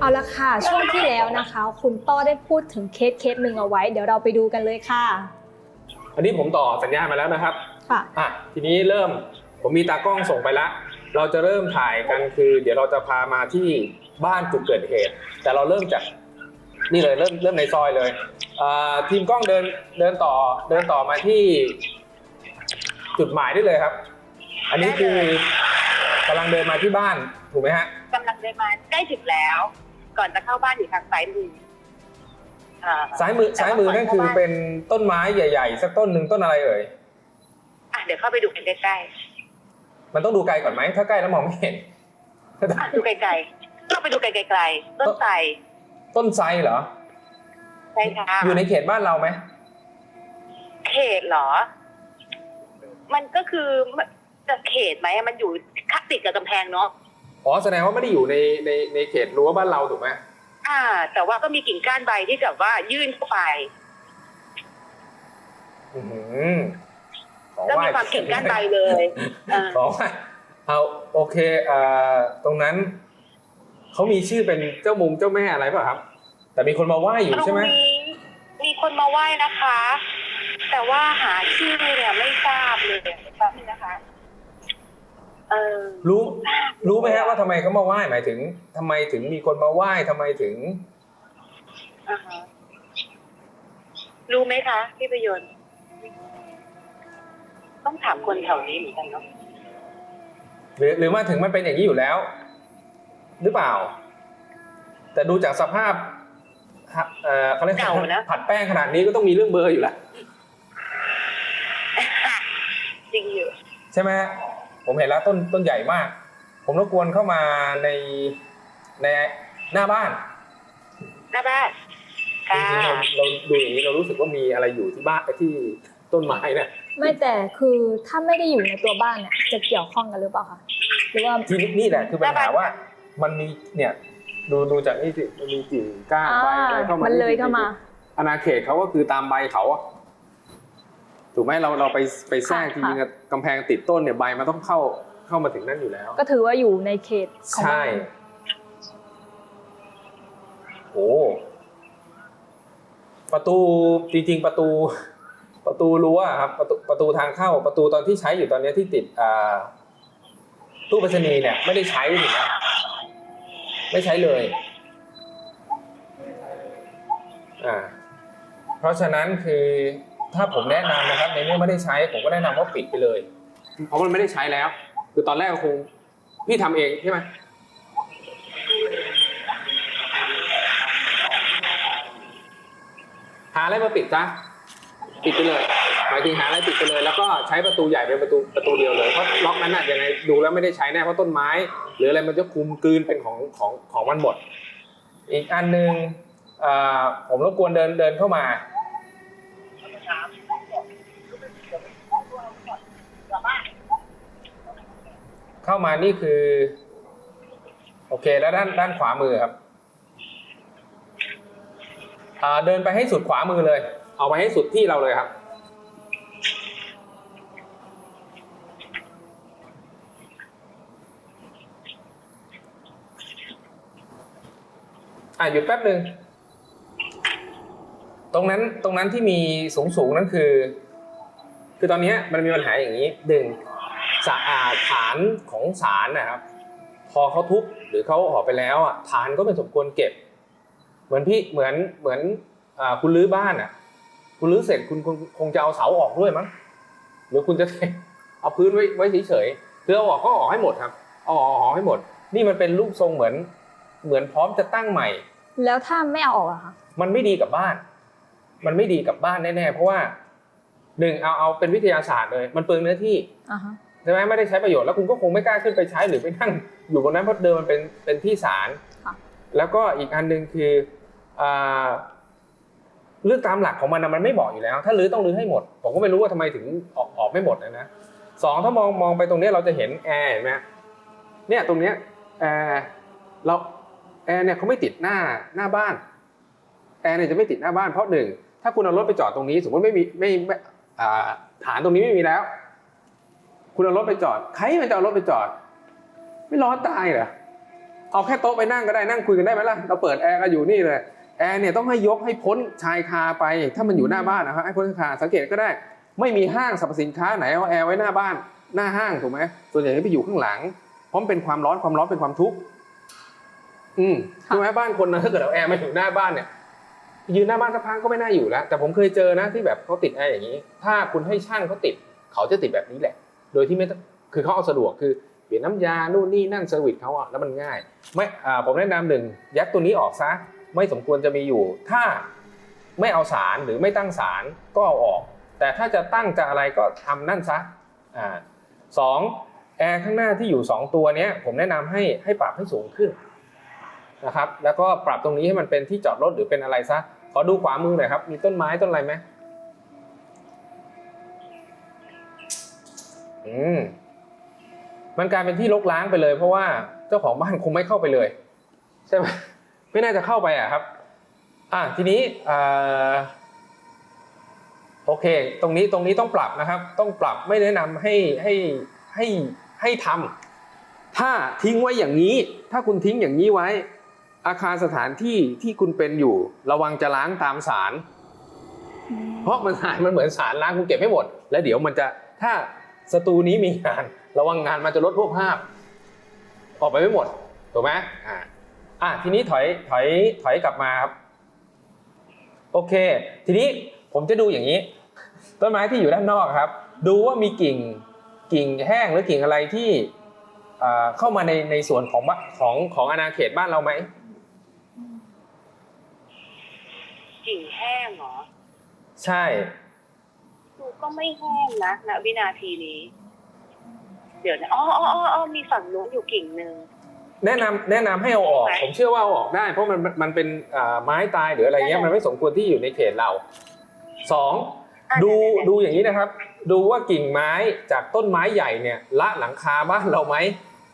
เอาละค่ะ ช่วงที่แล้วนะคะ คุณต้อได้พูดถึงเคสเคสหนึ่งเอาไว้ เดี๋ยวเราไปดูกันเลยค่ะ อันนี้ผมต่อสัญญาณมาแล้วนะครับค่ะ อะทีนี้เริ่มผมมีตากล้องส่งไปละ เราจะเริ่มถ่ายกันคือ เดี๋ยวเราจะพามาที่บ้านจุดเกิดเหตุ แต่เราเริ่มจากนี่เลยเริ่มเริ่มในซอยเลยอ่าทีมกล้องเดินเดินต่อเดินต่อมาที่จุดหมายได้เลยครับ อันนี้คือกำลังเดินมาที่บ้านถูกไหมฮะ กำลังเดินมาใกล้ถึงแล้ว ก่อนจะเข้าบ้านอยู่ทางซ้ายมืออ่าซ้ายมือซ้ายมือนั่นคือเป็นต้นไม้ใหญ่ ๆ สักต้นหนึ่งต้นอะไรเอ่ยอะเดี๋ยวเข้าไปดูกันใกล้มันต้องดูไกลก่อนไหมถ้าใกล้แล้วมองไม่เห็น ๆอะดูไกลๆต้องไปดูไกลๆต้นไทรต้นไทรเหรอใช่ค่ะอยู่ในเขตบ้านเราไหมเขตเหรอ มันก็คือจะเขตไหมมันอยู่คักติดกับกำแพงเนาะ อ๋อแสดงว่าไม่ได้อยู่ในในในเขตรั้วบ้านเราถูกไหมอ่า แต่ว่าก็มีกิ่งก้านใบที่แบบว่ายื่นเข้าไปอื้อหือขอแล้วไหว้มีความกิ่งก้านใบเลยอ่าขอไหว้เอาโอเคเอ่อตรงนั้นเขามีชื่อเป็นเจ้ามุงเจ้าแม่อะไรเปล่ะครับ แต่มีคนมาไหว้อยู่ตรใช่งไหมนี้มีคนมาไหว้นะคะ แต่ว่าหาชื่อเนี่ยไม่ทราบเลยแป๊บนึงนะคะ เออ รู้รู้ไหมฮะว่าทำไมเขามาไหว้หมายถึงทำไมถึงมีคนมาไหว้ทำไมถึง อ่าฮะรู้ไหมคะพี่ประยนต์ ต้องถามคนแถวนี้เหมือนกันเนาะหรือหรือมาถึงมันเป็นอย่างนี้อยู่แล้ว หรือเปล่า แต่ดูจากสภาพฮะเอ่อเขาเรียกเก่านะ ผัดแป้งขนาดนี้ก็ต้องมีเรื่องเบอร์อยู่แล้วจริงอยู่ ใช่ไหมฮะ ผมเห็นแล้วต้นต้นใหญ่มาก ผมรบกวนเข้ามาในในหน้าบ้านหน้าบ้านจค่ะริงๆเราเราดูอย่างนี้เรารู้สึกว่ามีอะไรอยู่ที่บ้านที่ต้นไม้เนี่ยไม่แต่คือถ้าไม่ได้อยู่ในตัวบ้านเนี่ยจะเกี่ยวข้องกันหรือเปล่าคะหรือว่าที่นี่นี่แหละคือปัญหาว่ามันมีเนี่ยดูดูจากนี่สิมันมีกิ่งก้านอ่าใบอะไรเข้ามามันเลยเข้ามาอาณาเขตเขาก็คือตามใบเขาอะ ถูกไหมเราเราไปไปแทรกจค่ะริงๆอะกำแพงติดต้นเนี่ยใบมันต้องเข้าเข้ามาถึงนั่นอยู่แล้ว ก็ถือว่าอยู่ในเขตของใช่บ้านโอ้ประตูจริงๆประตู ประตูรั้วอะครับประตูประตูทางเข้าประตูตอนที่ใช้อยู่ตอนนี้ที่ติดอ่าตู้ไปรษณีย์เนี่ยไม่ได้ใช้ถูกไหมไม่ใช้เลยอ่าเพราะฉะนั้นคือ ถ้าผมแนะนำนะครับในเมื่อไม่ได้ใช้ผมก็แนะนำว่าปิดไปเลย เพราะมันไม่ได้ใช้แล้ว คือตอนแรกคงพี่ทำเองใช่ไหมหาอะไรมาปิดซะปิดไปเลยหมายถึงหาอะไรปิดไปเลย แล้วก็ใช้ประตูใหญ่เป็นประตูประตูเดียวเลยเพราะล็อกนั้นน่ะยังไงดูแล้วไม่ได้ใช้แน่เพราะต้นไม้ หรืออะไรมันจะคุมกลืนเป็นของของของมันหมด อีกอันหนึ่งผมรบกวนเดินเดินเข้ามา เข้ามานี่คือ โอเค แล้วด้านด้านขวามือครับเดินไปให้สุดขวามือเลย เอาไปให้สุดที่เราเลยครับอะหยุดแป๊บหนึ่งตรงนั้นตรงนั้นที่มีสูงสูงนั่นคือ คือตอนนี้มันมีปัญหาอย่างนี้หนึ่ง สะอาดฐานของศาลนะครับ พอเขาทุบหรือเขาออกไปแล้วอะฐานก็เป็นสมควรเก็บ เหมือนพี่เหมือนเหมือนอ่าคุณรื้อบ้านอะ คุณรื้อเสร็จคุณคงคงจะเอาเสาออกด้วยมั้งหรือคุณจะเอาพื้นไว้ไว้เฉยๆคือเอาออกก็ออกให้หมดครับเอาออกเอาออกให้หมด นี่มันเป็นรูปทรงเหมือน เหมือนพร้อมจะตั้งใหม่ แล้วถ้าไม่เอาออกอะคะมันไม่ดีกับบ้าน มันไม่ดีกับบ้านแน่ๆเพราะว่าหนึ่งเอาเอาเป็นวิทยาศาสตร์เลย มันเปลืองเนื้อที่อ่าฮะใช่ไหมไม่ได้ใช้ประโยชน์แล้วคุณก็คงไม่กล้าขึ้นไปใช้หรือไปนั่งอยู่บนนั้นเพราะเดิมมันเป็นเป็นที่ศาลค่ะแล้วก็อีกอันหนึ่งคืออ่าเรื่องตามหลักของมันนะมันไม่บอกอยู่แล้ว ถ้ารื้อต้องรื้อให้หมด ผมก็ไม่รู้ว่าทำไมถึงออกออกไม่หมดนะนะสองถ้ามองมองไปตรงเนี้ยเราจะเห็นแอร์เห็นไหมเนี่ยตรงเนี้ยแอร์เราแอร์เนี่ยเขาไม่ติดหน้าหน้าบ้านแอร์เนี่ยจะไม่ติดหน้าบ้านเพราะหนึ่งถ้าคุณเอารถไปจอดตรงนี้ สมมติไม่มีไม่ไม่อ่าฐานตรงนี้ไม่มีแล้ว คุณเอารถไปจอด ใครมันจะเอารถไปจอด ไม่ร้อนตายเหรอเอาแค่โต๊ะไปนั่งก็ได้นั่งคุยกันได้ไหมล่ะเราเปิดแอร์กันอยู่นี่เลยแอร์เนี่ยต้องให้ยกให้พ้นชายคาไป ถ้ามันอยู่หน้าบ้านนะครับให้พ้นชายคาสังเกตก็ได้ ไม่มีห้างสรรพสินค้าไหนเอาแอร์ไว้หน้าบ้าน หน้าห้างถูกไหมส่วนใหญ่จะไปอยู่ข้างหลังเพราะมันเป็นความร้อนความร้อนเป็นความทุกข์อืมค่ะถูกไหมบ้านคนนะถ้าเกิดเอาแอร์มาอยู่หน้าบ้านเนี่ยยืนหน้าบ้านสักพักก็ไม่น่าอยู่แล้วแต่ผมเคยเจอนะที่แบบเขาติดแอร์อย่างนี้ ถ้าคุณให้ช่างเขาติด เขาจะติดแบบนี้แหละ โดยที่ไม่คือเขาเอาสะดวกคือเปลี่ยนน้ำยานู่นนี่นั่นเซอร์วิสเขาอะแล้วมันง่าย ไม่อ่าผมแนะนำหนึ่งยัดตัวนี้ออกซะไม่สมควรจะมีอยู่ ถ้าไม่เอาสารหรือไม่ตั้งสารก็เอาออก แต่ถ้าจะตั้งจะอะไรก็ทำนั่นซะอ่าสองแอร์ข้างหน้าที่อยู่สองตัวเนี้ยผมแนะนำให้ให้ปรับให้สูงขึ้นนะครับแล้วก็ปรับตรงนี้ให้มันเป็นที่จอดรถหรือเป็นอะไรซะขอดูขวามือหน่อยครับมีต้นไม้ต้นอะไรไหม อืมมันกลายเป็นที่รกร้างไปเลย เพราะว่าเจ้าของบ้านคงไม่เข้าไปเลย ใช่ไหมไม่น่าจะเข้าไปอะครับ อะทีนี้อ่าโอเค ตรงนี้ตรงนี้ต้องปรับนะครับ ต้องปรับไม่แนะนำให้ให้ให้ให้ทำถ้าทิ้งไว้อย่างนี้ ถ้าคุณทิ้งอย่างนี้ไว้ อาคารสถานที่ที่คุณเป็นอยู่ ระวังจะล้างตามสาร เพราะมันสารมันเหมือนสารล้างคุณเก็บไม่หมด แล้วเดี๋ยวมันจะถ้า สตูนี้มีงาน ระวังงานมันจะลดพวกภาพ ออกไปไม่หมด ถูกไหมอ่าอะทีนี้ถอยถอยถอยกลับมาครับ โอเค ทีนี้ผมจะดูอย่างนี้ ต้นไม้ที่อยู่ด้านนอกครับ ดูว่ามีกิ่งกิ่งแห้งหรือกิ่งอะไรที่เอ่อเข้ามาในในส่วนของบ้านของของอาณาเขตบ้านเราไหมกิ่งแห้งเหรอ ใช่ ดูก็ไม่แห้งนะณวินาทีนี้ เดี๋ยวนะอ๋ออ๋ออ๋ออ๋อมีฝั่งนู้นอยู่กิ่งหนึ่งแนะนำแนะนำให้เอาออกไหนผมเชื่อว่าเอาออกได้ เพราะมันมันมันเป็นอ่าไม้ตายหรืออะไรเงี้ยได้มันไม่สมควรที่อยู่ในเขตเราสองอะดูไหนๆๆดูอย่างนี้นะครับ ดูว่ากิ่งไม้จากต้นไม้ใหญ่เนี่ย ละหลังคาบ้านเราไหม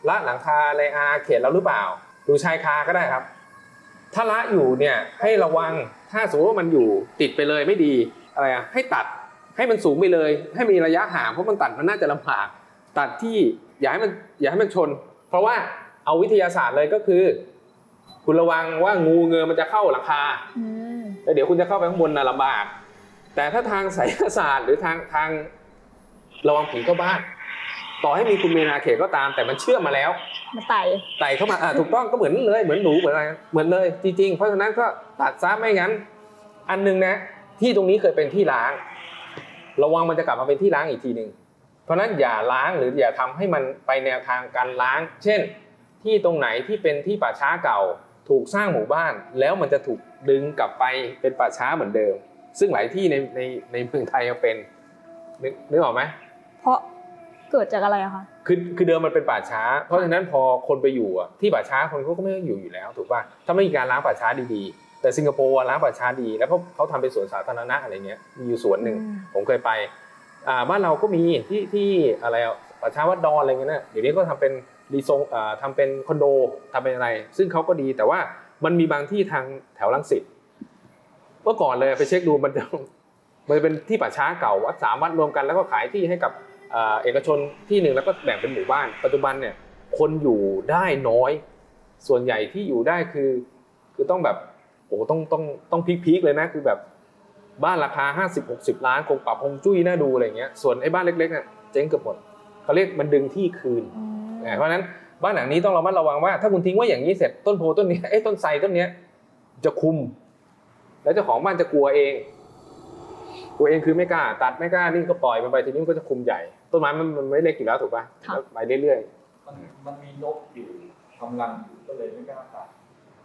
ละหลังคาในอาณาเขตเราหรือเปล่า ดูชายคาก็ได้ครับ ถ้าละอยู่เนี่ยให้ระวังถ้าสมมติว่ามันอยู่ติดไปเลยไม่ดีอะไรอะให้ตัด ให้มันสูงไปเลย ให้มีระยะห่างเพราะมันตัดมันน่าจะลำบากตัดที่อย่าให้มันอย่าให้มันชน เพราะว่าเอาวิทยาศาสตร์เลยก็คือ คุณระวังว่างูเงือมันจะเข้าหลังคาอืมแล้วเดี๋ยวคุณจะเข้าไปข้างบนน่ะลำบาก แต่ถ้าทางไสยศาสตร์หรือทางทางระวังผีเข้าบ้านต่อให้มีคุณเมนาเขตก็ตาม แต่มันเชื่อมมาแล้วมาไต่ไต่เข้ามาอ่าถูกต้องก็เหมือนเลยเหมือนหนูเหมือนอะไรเหมือนเลยจริงๆ เพราะฉะนั้นก็ตัดซะไม่งั้น อันหนึงนะ ที่ตรงนี้เคยเป็นที่ล้าง ระวังมันจะกลับมาเป็นที่ล้างอีกทีหนึ่งเพราะนั้นอย่าล้างหรืออย่าทำให้มันไปแนวทางการล้าง เช่น ที่ตรงไหนที่เป็นที่ป่าช้าเก่า ถูกสร้างหมู่บ้าน แล้วมันจะถูกดึงกลับไปเป็นป่าช้าเหมือนเดิม ซึ่งหลายที่ในในในเมืองไทยก็เป็นนึกนึกออกไหมเพราะเกิดจากอะไรคะคือคือเดิมมันเป็นป่าช้า เพราะฉะนั้นพอคนไปอยู่ที่ป่าช้าคนเขาก็ไม่อยู่อยู่แล้วถูกป่ะถ้าไม่มีการล้างป่าช้าดีๆ แต่สิงคโปร์อะล้างป่าช้าดี แล้วเขาเขาทำเป็นสวนสาธารณะอะไรเงี้ยมีอยู่สวนหนึ่งอืมผมเคยไปอ่าบ้านเราก็มีที่ที่อะไรอะป่าช้าวัดดอนอะไรเงี้ยนะเดี๋ยวนี้ก็ทำเป็นรีโซอ่าทำเป็นคอนโดทำเป็นอะไร ซึ่งเขาก็ดีแต่ว่ามันมีบางที่ทางแถวลังสิตเมื่อก่อนเลยไปเช็คดูมันจะมันจะเป็นที่ป่าช้าเก่าวัดสามวัดรวมกันแล้วก็ขายที่ให้กับเอ่อเอกชนที่หนึ่งแล้วก็แบ่งเป็นหมู่บ้าน ปัจจุบันเนี่ยคนอยู่ได้น้อย ส่วนใหญ่ที่อยู่ได้คือ คือต้องแบบโอ้โห ต้องต้องต้องพีคๆเลยนะคือแบบบ้านราคา 50 60 ล้านคงปรับคงจุ้ยน่าดูอะไรเงี้ยส่วนไอ้บ้านเล็กๆเนี่ยเจ๊งเกือบหมดเขาเรียกมันดึงที่คืนอืมเพราะฉะนั้นบ้านหลังนี้ต้องระมัดระวังว่า ถ้าคุณทิ้งไว้อย่างนี้เสร็จต้นโพต้นนี้เอ้ยต้นไทรต้นเนี้ยจะคุม แล้วเจ้าของบ้านจะกลัวเองกลัวเองคือไม่กล้า ตัดไม่กล้านี่ก็ปล่อยมันไปทีนี้มันก็จะคุมใหญ่ต้นไม้มันมันไม่เล็กอยู่แล้วถูกป่ะค่ะแล้วไปเรื่อยมันมันมีนกอยู่กำลังอยู่ก็เลยไม่กล้าตัด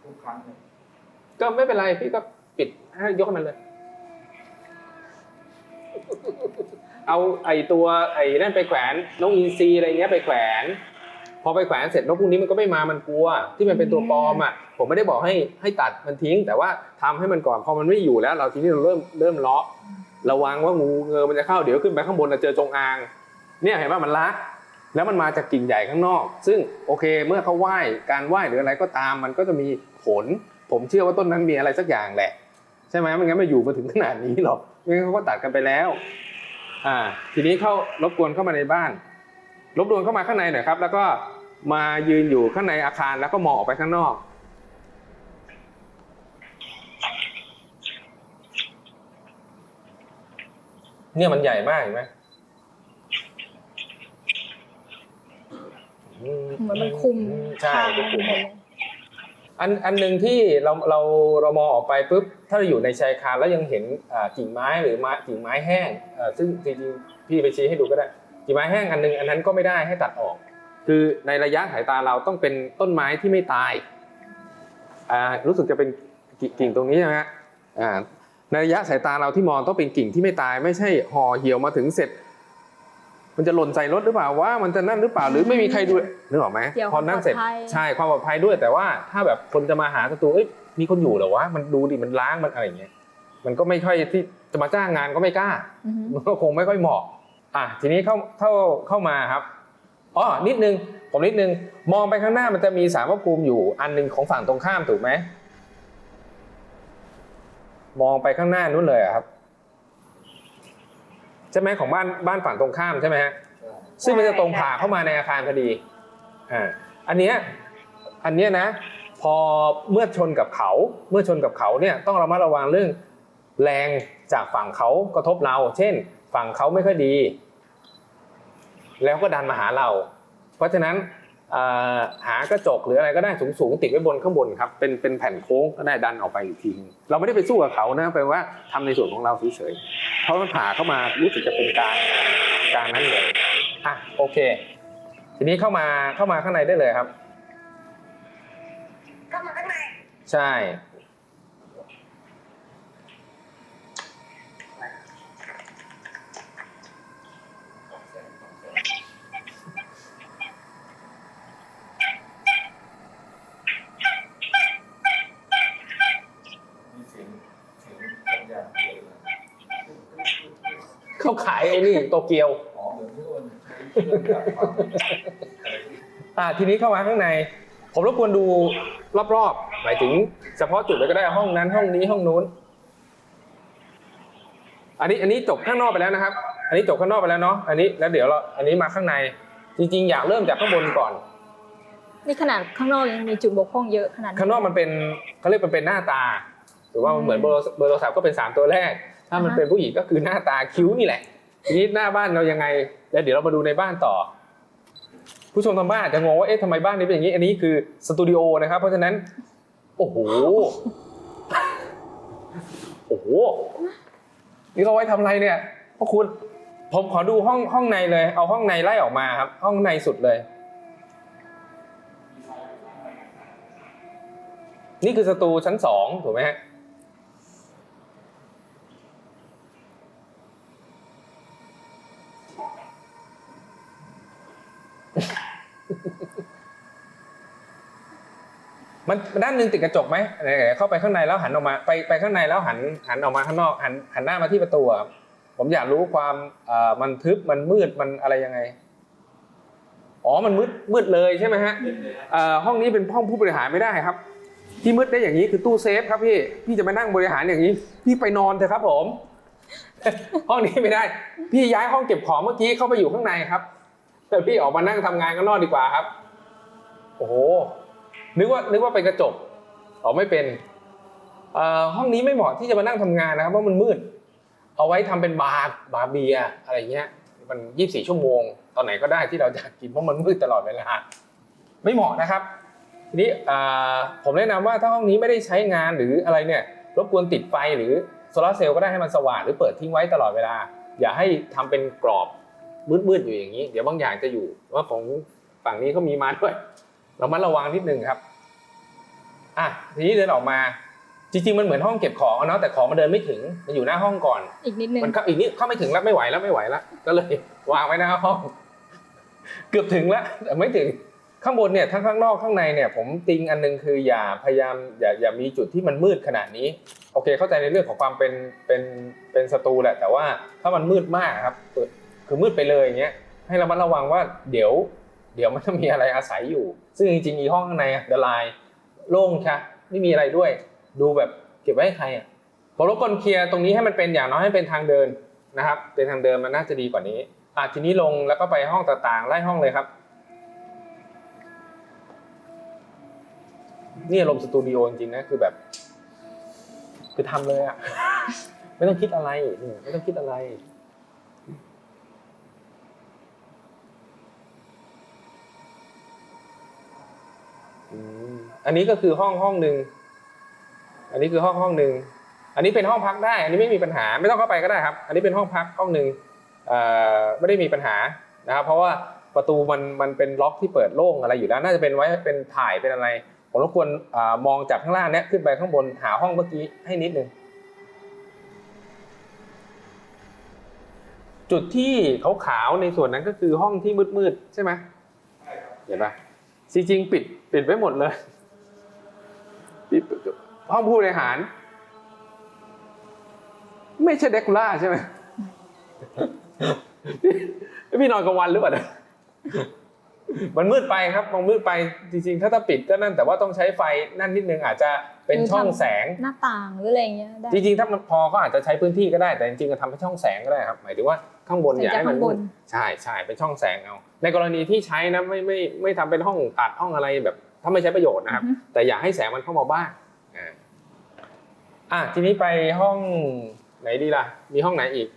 ทุกครั้งเลยๆ ก็ไม่เป็นไรพี่ก็ปิดให้ยกให้มันเลย เอาไอ้ตัวไอ้นั่นไปแขวนนกอินทรีอะไรเงี้ยไปแขวน พอไปแขวนเสร็จนกพวกนี้มันก็ไม่มามันกลัว ที่มันเป็นตัวปลอมอะผมไม่ได้บอกให้ให้ตัดมันทิ้ง แต่ว่าทำให้มันก่อนพอมันไม่อยู่แล้ว เราทีนี้เราเริ่มเริ่มเลาะระวังว่างูเงือมันจะเข้าเดี๋ยวขึ้นไปข้างบนเราเจอจงอาง เนี่ยเห็นว่ามันละแล้วมันมาจากกิ่งใหญ่ข้างนอก ซึ่งโอเคเมื่อเขาไหว้การไหว้หรืออะไรก็ตามมันก็จะมีผล ผมเชื่อว่าต้นนั้นมีอะไรสักอย่างแหละ ใช่ไหมไม่งั้นไม่อยู่มาถึงขนาดนี้หรอกไม่งั้นเขาก็ตัดกันไปแล้ว อ่า ทีนี้เข้ารบกวนเข้ามาในบ้านรบกวนเข้ามาข้างในหน่อยครับ แล้วก็มายืนอยู่ข้างในอาคารแล้วก็มองออกไปข้างนอก เนี่ยมันใหญ่มากเห็นไหมเหมือนมันคุมใช่ทางก็คุมหมดเลย อันอันหนึ่งที่เราเราเรามองออกไปปุ๊บถ้าเราอยู่ในชายคาแล้วยังเห็นกิ่งไม้หรือไม้กิ่งไม้แห้งซึ่งจริงๆพี่ไปชี้ให้ดูก็ได้กิ่งไม้แห้งอันหนึงอันนั้นก็ไม่ได้ให้ตัดออก คือในระยะสายตาเราต้องเป็นต้นไม้ที่ไม่ตายรู้สึกจะเป็นกิ่งตรงนี้ใช่ไหมฮะในระยะสายตาเราที่มองต้องเป็นกิ่งที่ไม่ตาย ไม่ใช่ห่อเหี่ยวมาถึงเสร็จ มันจะหล่นใส่รถหรือเปล่าว่ามันจะนั่นหรือเปล่าหรือไม่มีใครดูนึกออกไหมเดี๋ยวพอนั่นเสร็จความปลอดภัย ใช่ความปลอดภัยด้วย แต่ว่าถ้าแบบคนจะมาหาศัตรูเอ้ยมีคนอยู่เหรอวะมันดูดิมันล้างมันอะไรอย่างเงี้ยมันก็ไม่ค่อยที่จะมาจ้างงานก็ไม่กล้า อือฮึมันก็คงไม่ค่อยเหมาะ อะทีนี้เข้าเข้าเข้ามาครับอ๋อนิดนึง ผมนิดนึง มองไปข้างหน้ามันจะมีสารพระภูมิอยู่ อันหนึ่งของฝั่งตรงข้ามถูกไหม มองไปข้างหน้านู้นเลยอะครับ ใช่ไหมของบ้านบ้านฝั่งตรงข้ามใช่ไหมฮะใช่ซึ่งมันจะตรงผ่าเข้ามาในอาคารพอดีอ่าอันเนี้ยอันเนี้ยนะ พอเมื่อชนกับเขา เมื่อชนกับเขาเนี่ยต้องระมัดระวังเรื่องแรงจากฝั่งเขากระทบเรา เช่น ฝั่งเขาไม่ค่อยดี แล้วก็ดันมาหาเรา เพราะฉะนั้นเอ่อ หากระจกหรืออะไรก็ได้สูงๆติดไว้บนข้างบนครับเป็นเป็นแผ่นโค้งก็ได้ดันออกไปอีกทีนึงเราไม่ได้ไปสู้กับเขานะแปลว่าทำในส่วนของเราเฉยๆเพราะมันผ่าเข้ามารู้สึกจะเป็นกลางกลางนั้นเลยอะโอเค ทีนี้เข้ามาเข้ามาข้างในได้เลยครับเข้ามาข้างในใช่ มีเสียงเสียงสัญญาณเลยนะ เขาขายไอ้นี่โตเกียวอ๋อเหมือนที่คนใช้เครื่องจับฟังอะไรที่อ่าทีนี้เข้ามาข้างใน ผมรบกวนดูรอบๆหมายถึงเฉพาะจุดเลยก็ได้ห้องนั้นห้องนี้ห้องนู้น อันนี้อันนี้จบข้างนอกไปแล้วนะครับ อันนี้จบข้างนอกไปแล้วเนาะอันนี้แล้วเดี๋ยวเราอันนี้มาข้างใน จริง ๆ อยากเริ่มจากข้างบนก่อน นี่ขนาดข้างนอกยังมีจุดบกพร่องเยอะขนาดนี้ ข้างนอกมันเป็นเขาเรียกมันเป็นหน้าตาหรือว่ามันเหมือนเบอร์เบอร์โทรศัพท์ก็เป็นสามตัวแรก ถ้ามันเป็นผู้หญิงก็คือหน้าตาคิ้วนี่แหละทีนี้หน้าบ้านเรายังไง แล้วเดี๋ยวเรามาดูในบ้านต่อ ผู้ชมทางบ้านอาจจะงงว่าเอ๊ะทำไมบ้านนี้เป็นอย่างนี้ อันนี้คือสตูดิโอนะครับ เพราะฉะนั้น โอ้โหโอ้โหนี่เราไว้ทำอะไรเนี่ยพวกคุณผมขอดูห้องห้องในเลย เอาห้องในไล่ออกมาครับ ห้องในสุดเลย นี่คือสตูชั้นสองถูกไหมฮะ มันด้านหนึ่งติดกระจกไหมไหนๆเข้าไปข้างในแล้วหันออกมาไปไปข้างในแล้วหันหันออกมาข้างนอกหันหันหน้ามาที่ประตูอะผมอยากรู้ความเอ่อมันทึบมันมืดมันอะไรยังไง อ๋อมันมืดมืดเลยใช่ไหมฮะเอ่อห้องนี้เป็นห้องผู้บริหารไม่ได้ครับ ที่มืดได้อย่างนี้คือตู้เซฟครับพี่พี่จะมานั่งบริหารอย่างนี้ พี่ไปนอนเถอะครับผม ห้องนี้ไม่ได้ พี่ย้ายห้องเก็บของเมื่อกี้เข้าไปอยู่ข้างในครับ แต่พี่ออกมานั่งทำงานข้างนอกดีกว่าครับ โอ้โห นึกว่านึกว่าเป็นกระจกอ๋อไม่เป็นห้องนี้ไม่เหมาะที่จะมานั่งทำงานนะครับเพราะมันมืด เอาไว้ทำเป็นบาร์บาร์เบียร์อะไรเงี้ย มันยี่สิบสี่ชั่วโมง ตอนไหนก็ได้ที่เราจะกินเพราะมันมืดตลอดเวลาไม่เหมาะนะครับทีนี้ผมแนะนำว่าถ้าห้องนี้ไม่ได้ใช้งานหรืออะไรเนี่ยรบกวนติดไฟหรือโซลาร์เซลล์ก็ได้ให้มันสว่างหรือเปิดทิ้งไว้ตลอดเวลา อย่าให้ทำเป็นกรอบมืดๆอยู่อย่างนี้ เดี๋ยวบางอย่างจะอยู่ว่าของฝั่งนี้เขามีมาด้วย เรามาระวังนิดนึงครับอะทีนี้เดินออกมา จริงๆมันเหมือนห้องเก็บของอะเนาะแต่ของมันเดินไม่ถึงมันอยู่หน้าห้องก่อนอีกนิดนึงมันเข้าอีกนิดเข้าไม่ถึงแล้วไม่ไหวแล้วไม่ไหวแล้วก็เลยวางไว้หน้าห้อง เกือบถึงแล้วแต่ไม่ถึงข้างบนเนี่ยทั้งข้างนอกข้างในเนี่ย ผมติงอันนึงคืออย่าพยายามอย่าอย่ามีจุดที่มันมืดขนาดนี้ โอเค เข้าใจในเรื่องของความเป็นเป็นเป็นศัตรูแหละ แต่ว่าถ้ามันมืดมากครับเปิดคือมืดไปเลยอย่างเงี้ยให้เรามาระวังว่าเดี๋ยว เดี๋ยวมันจะมีอะไรอาศัยอยู่ ซึ่งจริงๆอีห้องข้างในอะเดลายโล่งชะไม่มีอะไรด้วย ดูแบบเก็บไว้ให้ใครอะผมรบกวนเคลียร์ตรงนี้ให้มันเป็นอย่างน้อยให้เป็นทางเดินนะครับ เป็นทางเดินมันน่าจะดีกว่านี้อะทีนี้ลงแล้วก็ไปห้องต่างๆ ไล่ห้องเลยครับ นี่อารมณ์สตูดิโอจริงๆนะคือแบบ คือทำเลยอะ ไม่ต้องคิดอะไรไม่ต้องคิดอะไร อันนี้ก็คือห้องห้องหนึ่งอันนี้คือห้องห้องหนึ่งอันนี้เป็นห้องพักได้ อันนี้ไม่มีปัญหาไม่ต้องเข้าไปก็ได้ครับ อันนี้เป็นห้องพักห้องหนึ่งไม่ได้มีปัญหานะครับ เพราะว่าประตูมันมันเป็นล็อกที่เปิดโล่งอะไรอยู่แล้ว น่าจะเป็นไว้เป็นถ่ายเป็นอะไร ผมรบกวนมองจากข้างล่างเนี้ยขึ้นไปข้างบนหาห้องเมื่อกี้ให้นิดนึงจุดที่ขาวๆในส่วนนั้นก็คือห้องที่มืดๆใช่ไหมเห็นปะ จริงๆปิดปิดไว้หมดเลยปิดห้องผู้บริหาร ไม่ใช่เดคูล่าใช่ไหมพี่นอนกลางวันหรือเปล่าเนี่ยมันมืดไปครับมองมืดไปจริงๆ ถ้าถ้าปิดก็นั่นแต่ว่าต้องใช้ไฟนั่นนิดนึงอาจจะเป็นช่องแสงหน้าต่างหรืออะไรอย่างเงี้ยได้จริงๆ ถ้ามันพอก็อาจจะใช้พื้นที่ก็ได้แต่จริงๆก็ทำเป็นช่องแสงก็ได้ครับ หมายถึงว่า ข้างบนอย่าให้มันใช้จากข้างบนใช่ใช่เป็นช่องแสงเอา ในกรณีที่ใช้นะไม่ไม่ไม่ทำเป็นห้องตัดห้องอะไรแบบ ถ้าไม่ใช้ประโยชน์นะครับอือฮึแต่อยากให้แสงมันเข้ามาบ้างอ่าอะทีนี้ไปห้องไหนดีล่ะ มีห้องไหนอีก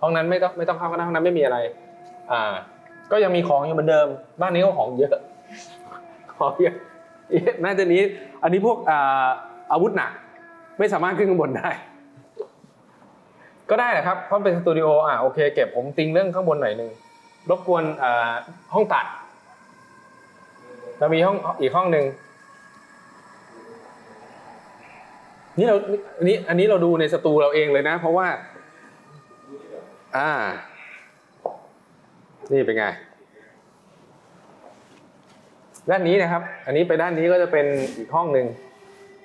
ห้องนั้นไม่ต้องไม่ต้องเข้าก็ได้ห้องนั้นไม่มีอะไร อ่า ก็ยังมีของอยู่เหมือนเดิม บ้านนี้ก็ของเยอะของเยอะน่าจะนี้ อันนี้พวกอ่าอาวุธหนักไม่สามารถขึ้นข้างบนได้ ก็ได้แหละครับ เพราะเป็นสตูดิโออะโอเคเก็บผมติงเรื่องข้างบนหน่อยหนึงรบกวนอ่าห้องตัดเรามีห้องอีกห้องหนึ่งนี่เราอันนี้อันนี้เราดูในสตูเราเองเลยนะ เพราะว่า อ่า นี่เป็นไง ด้านนี้นะครับ อันนี้ไปด้านนี้ก็จะเป็นอีกห้องหนึ่ง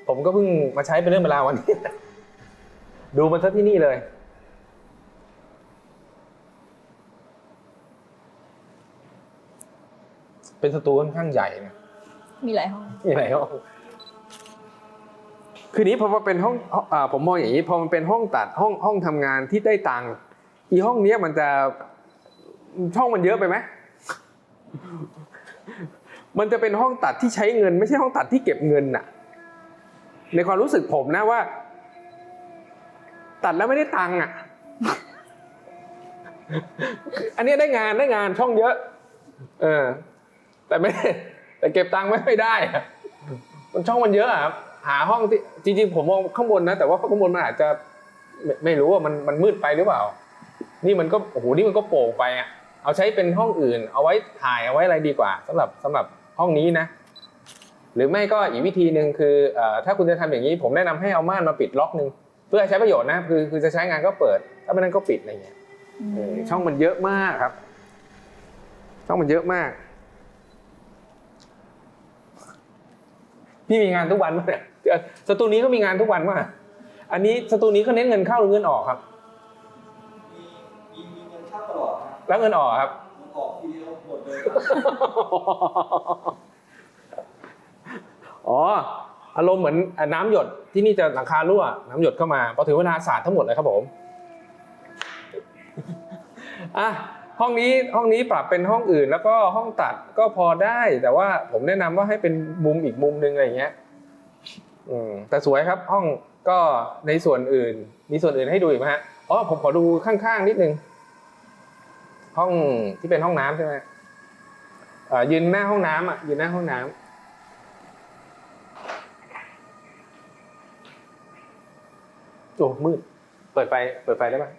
ผมก็เพิ่งมาใช้เป็นเรื่องเวลาววันนี้ ดูมันซะที่นี่เลย เป็นสตูค่อนข้างใหญ่นะมีหลายห้อง มีหลายห้องคือนี้พอมาเป็นห้องอ่าผมมองอย่างนี้พอมันเป็นห้องตัดห้องห้องทำงานที่ได้ตังค์อีห้องเนี้ยมันจะช่องมันเยอะไปไหมมันจะเป็นห้องตัดที่ใช้เงิน ไม่ใช่ห้องตัดที่เก็บเงินน่ะ ในความรู้สึกผมนะว่า ตัดแล้วไม่ได้ตังค์อะ อันเนี้ยได้งานได้งานช่องเยอะ เออ แต่ไม่ แต่เก็บตังค์ไม่ค่ได้มันช่องมันเยอะครับหาห้องที่จริงๆผมมองข้างบนนะแต่ว่าข้างบนมันอาจจะไม่ไม่รู้ว่ามันมันมืดไปหรือเปล่า นี่มันก็โอ้โหนี่มันก็โป่งไปอะเอาใช้เป็นห้องอื่น เอาไว้ถ่ายเอาไว้อะไรดีกว่าสำหรับสำหรับห้องนี้นะ หรือไม่ก็อีกวิธีหนึ่งคืออถ้าคุณจะทำอย่างนี้ ผมแนะนำให้เอาม่านมาปิดล็อกหนึ่งเพื่อใช้ประโยชน์นะคือคือจะใช้งานก็เปิด ถ้าไม่นั้นก็ปิดอะไรเงี้ยช่องมันเยอะมากครับ ช่องมันเยอะมาก พี่มีงานทุกวันมั้ยเนี่ยเอ่อสตูนี้ก็มีงานทุกวันมากอันนี้สตูนี้ก็เน้นเงินเข้าหรือเงินออกครับมีมีมีเงินเข้าตลอดนะครับแล้วเงินออกครับมันออกทีเดียวหมดเลยอ๋ออารมณ์เหมือนน้ำหยดที่นี่จะหลังคารั่วน้ำหยดเข้ามาพอถึงเวลาสาดทั้งหมดเลยครับผมอะ ห้องนี้ห้องนี้ปรับเป็นห้องอื่น แล้วก็ห้องตัดก็พอได้ แต่ว่าผมแนะนำว่าให้เป็นมุมอีกมุมหนึ่งอะไรเงี้ยอืมแต่สวยครับห้องก็ในส่วนอื่น มีส่วนอื่นให้ดูอีกไหมฮะอ๋อผมขอดูข้างๆนิดนึง ห้องที่เป็นห้องน้ำใช่ไหมอ่ายืนหน้าห้องน้ำอะยืนหน้าห้องน้ำโอ้มืด เปิดไฟเปิดไฟได้ปะ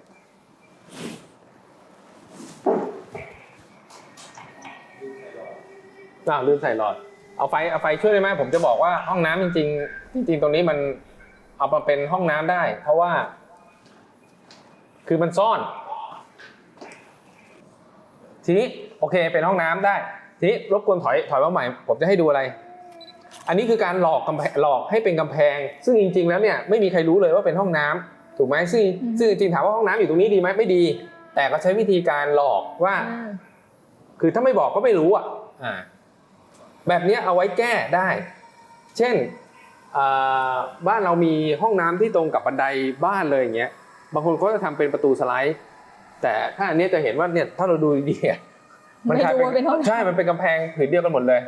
อ้าวลืมใส่หลอด เอาไฟเอาไฟช่วยได้ไหมผมจะบอกว่าห้องน้ำจริง ๆ จริง ๆ ตรงนี้มันเอามาเป็นห้องน้ำได้ เพราะว่า คือมันซ่อน ทีนี้โอเคเป็นห้องน้ำได้ ทีนี้รบกวนถอยถอยมาใหม่ ผมจะให้ดูอะไร อันนี้คือการหลอกกำแพงหลอกให้เป็นกำแพง ซึ่งจริง ๆ แล้วเนี่ยไม่มีใครรู้เลยว่าเป็นห้องน้ำถูกไหมซึ่งซึ่งจริงๆถามว่าห้องน้ำอยู่ตรงนี้ดีไหมไม่ดี แต่ก็ใช้วิธีการหลอกว่าอ่าคือถ้าไม่บอกก็ไม่รู้อะ อ่า แบบเนี้ยเอาไว้แก้ได้ เช่นอ่าบ้านเรามีห้องน้ำที่ตรงกับบันไดบ้านเลยอย่างเงี้ย บางคนก็จะทำเป็นประตูสไลด์ แต่ถ้าอันเนี้ยจะเห็นว่าเนี่ยถ้าเราดูดีๆอะไม่กลายรู้ว่าเป็นห้องน้ำใช่ มันเป็นกำแพงผืนเดียวกันหมดเลย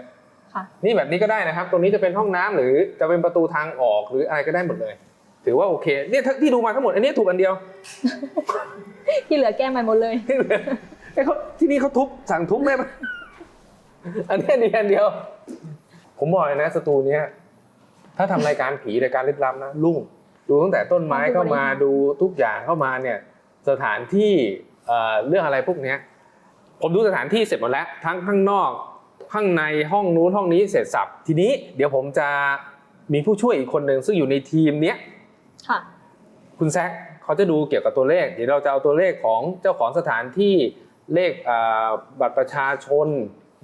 ค่ะนี่แบบนี้ก็ได้นะครับ ตรงนี้จะเป็นห้องน้ำหรือจะเป็นประตูทางออกหรืออะไรก็ได้หมดเลย ถือว่าโอเค เนี่ยที่ดูมาทั้งหมดอันนี้ถูกอันเดียว ที่เหลือแก้ใหม่หมดเลยที่เหลือเอ้ยเขาที่นี่เขาทุบสั่งทุบได้ไหม อันนี้อันนี้อันเดียว ผมบอกเลยนะสตูเนี้ยถ้าทำรายการผีรายการลึกลับนะลุ่งดูตั้งแต่ต้นไม้เข้ามาดูทุกอย่างเข้ามาเนี่ยสถานที่เอ่อเรื่องอะไรพวกเนี้ยผมดูสถานที่เสร็จหมดแล้ว ทั้งข้างนอกข้างในห้องนู้นห้องนี้เสร็จสับทีนี้เดี๋ยวผมจะมีผู้ช่วยอีกคนหนึ่งซึ่งอยู่ในทีมเนี้ยค่ะ คุณแซคเขาจะดูเกี่ยวกับตัวเลข เดี๋ยวเราจะเอาตัวเลขของเจ้าของสถานที่เลขอ่าบัตรประชาชน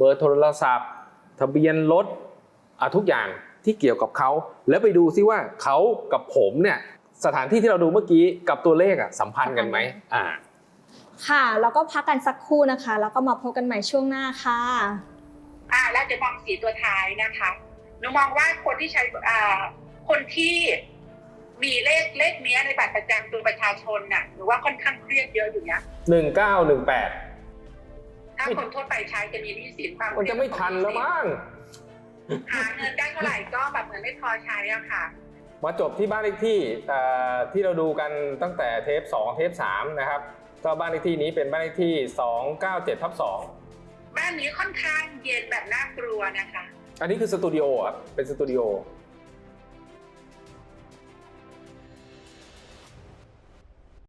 เบอร์โทรศัพท์ ทะเบียนรถอะทุกอย่างที่เกี่ยวกับเขา แล้วไปดูซิว่าเขากับผมเนี่ยสถานที่ที่เราดูเมื่อกี้กับตัวเลขอะสัมพันธ์กันไหมอ่า ค่ะ แล้วก็พักกันสักครู่นะคะ แล้วก็มาพบกันใหม่ช่วงหน้าค่ะ อ่า แล้วจะมองสีตัวท้ายนะคะหนูมองว่าคนที่ใช้อ่าคนที่มีเลขเลขเนี้ยในบัตรประจำตัวประชาชนน่ะหรือว่าค่อนข้างเครียดเยอะอยู่นะหนึ่งเก้าหนึ่งแปด ถ้าคนทั่วไปใช้จะมีหนี้สินความมันจะไม่ทันแล้วมั้งหาเงินได้เท่าไหร่ก็แบบเหมือนไม่พอใช้อะค่ะ มาจบที่บ้านเลขที่เอ่อที่เราดูกันตั้งแต่เทป 2 เทป 3 นะครับ ก็บ้านเลขที่นี้เป็นบ้านเลขที่ 297ทับบ้านนี้ค่อนข้างเย็นแบบน่ากลัวนะคะ2อันนี้คือสตูดิโออะเป็นสตูดิโอ